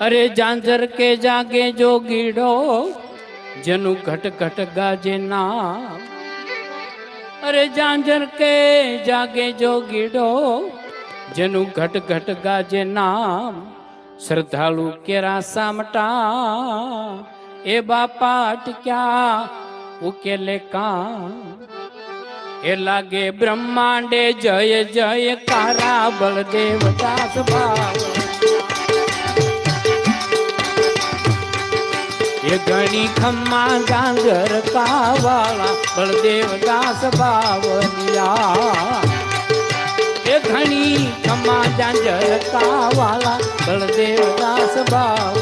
અરે જાંજર કે જાગે જો ગીડો જેનું ઘટ ઘટ ગાજે નામ અરે જાંજર કે જાગે જો ગીડો જેનું ઘટ ઘટ ગાજે નામ શ્રદ્ધાળુ કેરા સામટા એ બાપા અટક્યા ઉકેલે કામ એ લાગે બ્રહ્માંડે જય જય કારા બળદેવ દાસ ભાવ એ ગણી ખમ્મા ગાંગર કાવાળા, બળદેવ દાસ બાવલિયા એ ઘણી ખમ્મા ગાંજર કાવાળા, બળદેવ દાસ બાવલિયા